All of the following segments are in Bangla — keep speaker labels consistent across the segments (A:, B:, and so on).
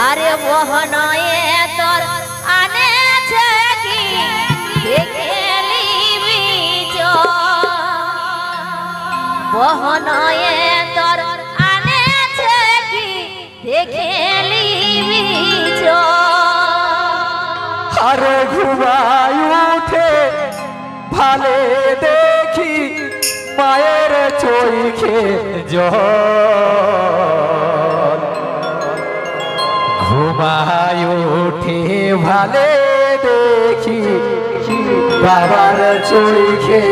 A: বহনয়ে তোর, আনেছে কি? দেখে নিবি বহনয়ে তোর, আনেছে কি? দেখে নিবি
B: আরে ঘুমাই উঠে, ভালে দেখি, মায়ের চোখে জল। ঘুমাই উঠে ভালে দেখি, বাবার চোখে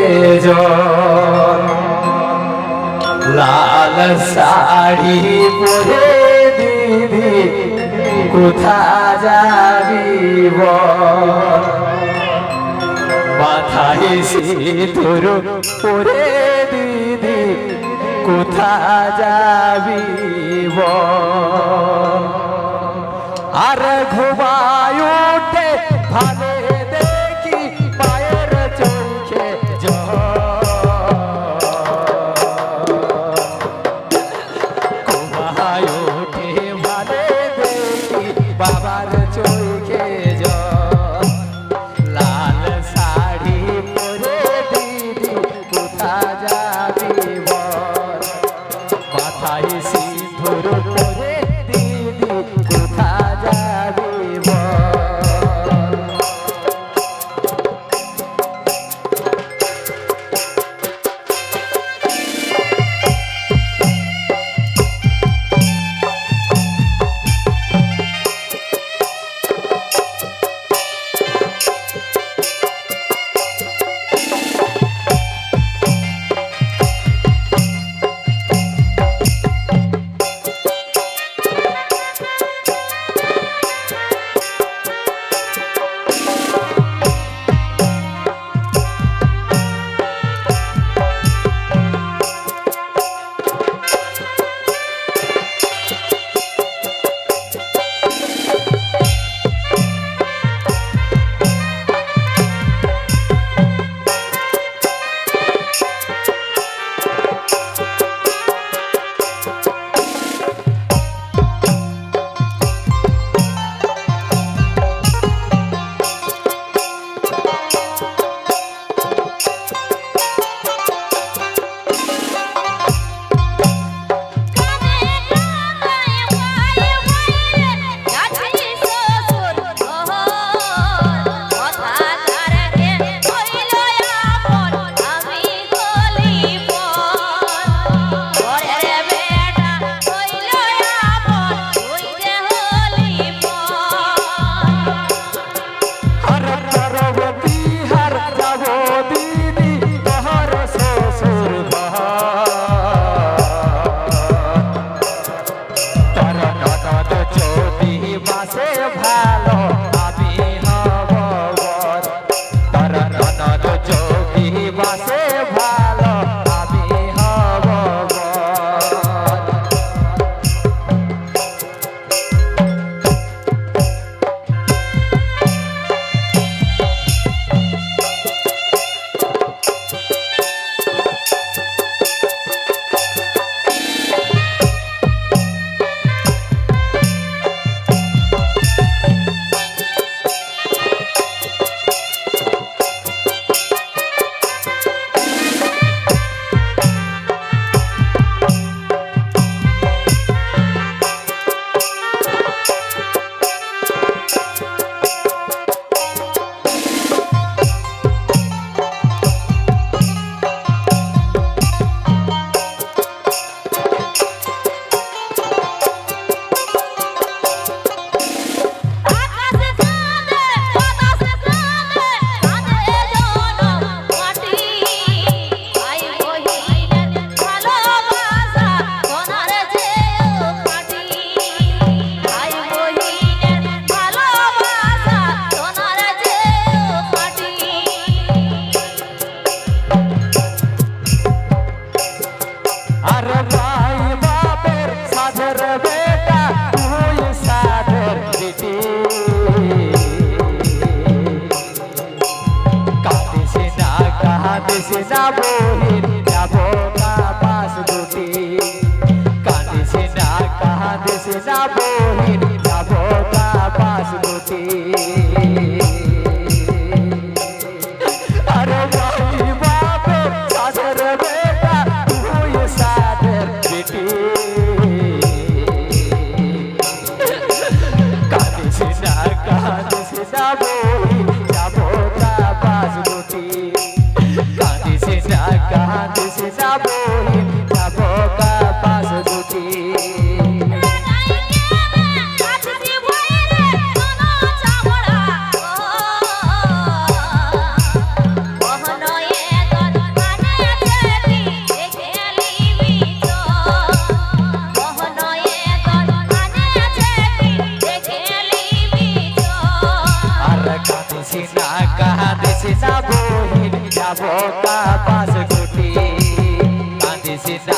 B: জল লাল শাড়ি পরে দিদি কোথা যাবি বল? মাথায় সিঁদুর পরে দিদি কোথা যাবি বল? আর ঘুমায় কাঁদিছে না বহির যাব না পাশ দুটি। কাঁদিছে না কাঁদিছে না বহির যাব না পাশ দুটি।